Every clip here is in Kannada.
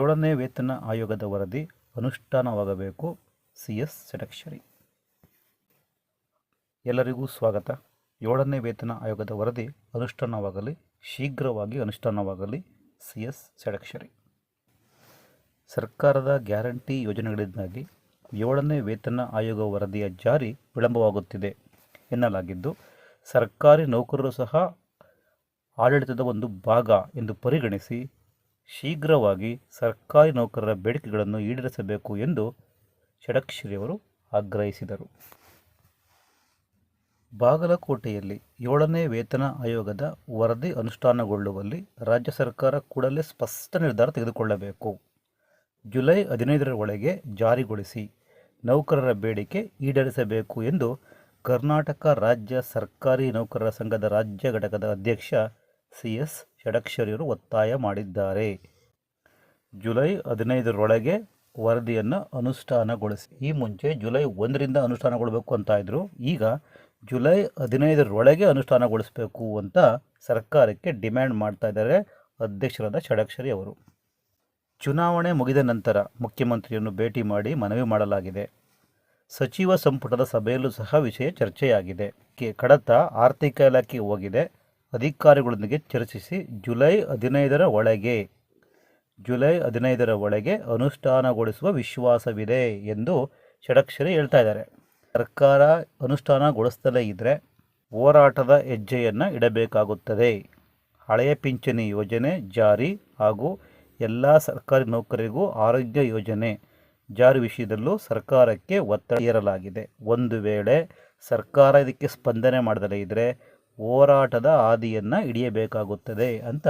ಏಳನೇ ವೇತನ ಆಯೋಗದ ವರದಿ ಅನುಷ್ಠಾನವಾಗಬೇಕು. ಸಿ ಎಸ್ ಷಡಕ್ಷರಿ ಎಲ್ಲರಿಗೂ ಸ್ವಾಗತ. ಏಳನೇ ವೇತನ ಆಯೋಗದ ವರದಿ ಅನುಷ್ಠಾನವಾಗಲಿ, ಶೀಘ್ರವಾಗಿ ಅನುಷ್ಠಾನವಾಗಲಿ. ಸಿ ಎಸ್ ಷಡಕ್ಷರಿ ಸರ್ಕಾರದ ಗ್ಯಾರಂಟಿ ಯೋಜನೆಗಳಿಂದಾಗಿ ಏಳನೇ ವೇತನ ಆಯೋಗ ವರದಿಯ ಜಾರಿ ವಿಳಂಬವಾಗುತ್ತಿದೆ ಎನ್ನಲಾಗಿದ್ದು, ಸರ್ಕಾರಿ ನೌಕರರು ಸಹ ಆಡಳಿತದ ಒಂದು ಭಾಗ ಎಂದು ಪರಿಗಣಿಸಿ ಶೀಘ್ರವಾಗಿ ಸರ್ಕಾರಿ ನೌಕರರ ಬೇಡಿಕೆಗಳನ್ನು ಈಡೇರಿಸಬೇಕು ಎಂದು ಷಡಕ್ಷರಿಯವರು ಆಗ್ರಹಿಸಿದರು. ಬಾಗಲಕೋಟೆಯಲ್ಲಿ ಏಳನೇ ವೇತನ ಆಯೋಗದ ವರದಿ ಅನುಷ್ಠಾನಗೊಳ್ಳುವಲ್ಲಿ ರಾಜ್ಯ ಸರ್ಕಾರ ಕೂಡಲೇ ಸ್ಪಷ್ಟ ನಿರ್ಧಾರ ತೆಗೆದುಕೊಳ್ಳಬೇಕು. ಜುಲೈ ಹದಿನೈದರ ಒಳಗೆ ಜಾರಿಗೊಳಿಸಿ ನೌಕರರ ಬೇಡಿಕೆ ಈಡೇರಿಸಬೇಕು ಎಂದು ಕರ್ನಾಟಕ ರಾಜ್ಯ ಸರ್ಕಾರಿ ನೌಕರರ ಸಂಘದ ರಾಜ್ಯ ಘಟಕದ ಅಧ್ಯಕ್ಷ ಸಿ ಎಸ್ ಷಡಕ್ಷರಿಯವರು ಒತ್ತಾಯ ಮಾಡಿದ್ದಾರೆ. ಜುಲೈ ಹದಿನೈದರೊಳಗೆ ವರದಿಯನ್ನು ಅನುಷ್ಠಾನಗೊಳಿಸಿ. ಈ ಮುಂಚೆ ಜುಲೈ ಒಂದರಿಂದ ಅನುಷ್ಠಾನಗೊಳ್ಬೇಕು ಅಂತ ಇದ್ದರು ಈಗ ಜುಲೈ ಹದಿನೈದರೊಳಗೆ ಅನುಷ್ಠಾನಗೊಳಿಸಬೇಕು ಅಂತ ಸರ್ಕಾರಕ್ಕೆ ಡಿಮ್ಯಾಂಡ್ ಮಾಡ್ತಾ ಇದ್ದಾರೆ ಅಧ್ಯಕ್ಷರಾದ ಷಡಕ್ಷರಿ ಅವರು. ಚುನಾವಣೆ ಮುಗಿದ ನಂತರ ಮುಖ್ಯಮಂತ್ರಿಯನ್ನು ಭೇಟಿ ಮಾಡಿ ಮನವಿ ಮಾಡಲಾಗಿದೆ. ಸಚಿವ ಸಂಪುಟದ ಸಭೆಯಲ್ಲೂ ಸಹ ವಿಷಯ ಚರ್ಚೆಯಾಗಿದೆ. ಕಡತ ಆರ್ಥಿಕ ಇಲಾಖೆ ಹೋಗಿದೆ. ಅಧಿಕಾರಿಗಳೊಂದಿಗೆ ಚರ್ಚಿಸಿ ಜುಲೈ ಹದಿನೈದರ ಒಳಗೆ, ಜುಲೈ ಹದಿನೈದರ ಒಳಗೆ ಅನುಷ್ಠಾನಗೊಳಿಸುವ ವಿಶ್ವಾಸವಿದೆ ಎಂದು ಷಡಕ್ಷರಿ ಹೇಳ್ತಾ ಇದ್ದಾರೆ. ಸರ್ಕಾರ ಅನುಷ್ಠಾನಗೊಳಿಸ್ತಲೇ ಇದ್ದರೆ ಹೋರಾಟದ ಹೆಜ್ಜೆಯನ್ನು ಇಡಬೇಕಾಗುತ್ತದೆ. ಹಳೆಯ ಪಿಂಚಣಿ ಯೋಜನೆ ಜಾರಿ ಹಾಗೂ ಎಲ್ಲ ಸರ್ಕಾರಿ ನೌಕರಿಗೂ ಆರೋಗ್ಯ ಯೋಜನೆ ಜಾರಿ ವಿಷಯದಲ್ಲೂ ಸರ್ಕಾರಕ್ಕೆ ಒತ್ತಡ ಹೇರಲಾಗಿದೆ. ಒಂದು ವೇಳೆ ಸರ್ಕಾರ ಇದಕ್ಕೆ ಸ್ಪಂದನೆ ಮಾಡದಲೇ ಇದ್ದರೆ ಹೋರಾಟದ ಹಾದಿಯನ್ನು ಹಿಡಿಯಬೇಕಾಗುತ್ತದೆ ಅಂತ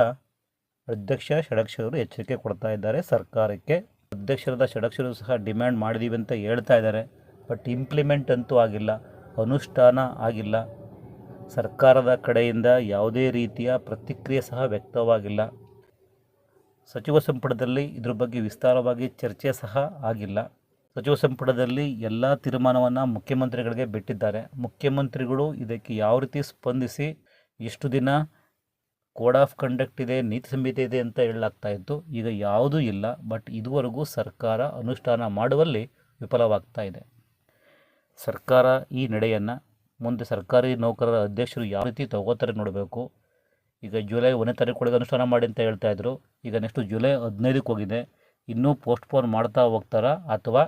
ಅಧ್ಯಕ್ಷ ಷಡಕ್ಷರರು ಎಚ್ಚರಿಕೆ ಕೊಡ್ತಾ ಇದ್ದಾರೆ ಸರ್ಕಾರಕ್ಕೆ. ಅಧ್ಯಕ್ಷರದ ಷಡಕ್ಷರು ಸಹ ಡಿಮ್ಯಾಂಡ್ ಮಾಡಿದ್ದೀವಿ ಅಂತ ಹೇಳ್ತಾ ಇದ್ದಾರೆ. ಬಟ್ ಇಂಪ್ಲಿಮೆಂಟ್ ಅಂತೂ ಆಗಿಲ್ಲ, ಅನುಷ್ಠಾನ ಆಗಿಲ್ಲ. ಸರ್ಕಾರದ ಕಡೆಯಿಂದ ಯಾವುದೇ ರೀತಿಯ ಪ್ರತಿಕ್ರಿಯೆ ಸಹ ವ್ಯಕ್ತವಾಗಿಲ್ಲ. ಸಚಿವ ಸಂಪುಟದಲ್ಲಿ ಇದ್ರ ಬಗ್ಗೆ ವಿಸ್ತಾರವಾಗಿ ಚರ್ಚೆ ಸಹ ಆಗಿಲ್ಲ. ಸಚಿವ ಸಂಪುಟದಲ್ಲಿ ಎಲ್ಲ ತೀರ್ಮಾನವನ್ನು ಮುಖ್ಯಮಂತ್ರಿಗಳಿಗೆ ಬಿಟ್ಟಿದ್ದಾರೆ. ಮುಖ್ಯಮಂತ್ರಿಗಳು ಇದಕ್ಕೆ ಯಾವ ರೀತಿ ಸ್ಪಂದಿಸಿ ಎಷ್ಟು ದಿನ ಕೋಡ್ ಆಫ್ ಕಂಡಕ್ಟ್ ಇದೆ, ನೀತಿ ಸಂಹಿತೆ ಇದೆ ಅಂತ ಹೇಳಲಾಗ್ತಾ ಇತ್ತು. ಈಗ ಯಾವುದೂ ಇಲ್ಲ. ಬಟ್ ಇದುವರೆಗೂ ಸರ್ಕಾರ ಅನುಷ್ಠಾನ ಮಾಡುವಲ್ಲಿ ವಿಫಲವಾಗ್ತಾ ಇದೆ. ಸರ್ಕಾರ ಈ ನಡೆಯನ್ನು ಮುಂದೆ ಸರ್ಕಾರಿ ನೌಕರರ ಅಧ್ಯಕ್ಷರು ಯಾವ ರೀತಿ ತಗೋತಾರೆ ನೋಡಬೇಕು. ಈಗ ಜುಲೈ ಒಂದನೇ ತಾರೀಕು ಅನುಷ್ಠಾನ ಮಾಡಿ ಅಂತ ಹೇಳ್ತಾ ಇದ್ರು. ಈಗ ನೆಕ್ಸ್ಟು ಜುಲೈ ಹದಿನೈದಕ್ಕೆ ಹೋಗಿದೆ. ಇನ್ನೂ ಪೋಸ್ಟ್ಪೋನ್ ಮಾಡ್ತಾ ಹೋಗ್ತಾರಾ ಅಥವಾ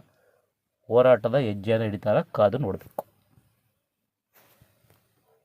ಹೋರಾಟದ ಹೆಜ್ಜೆಯನ್ನು ಹಿಡಿತಾರ ಕಾದು ನೋಡಬೇಕು.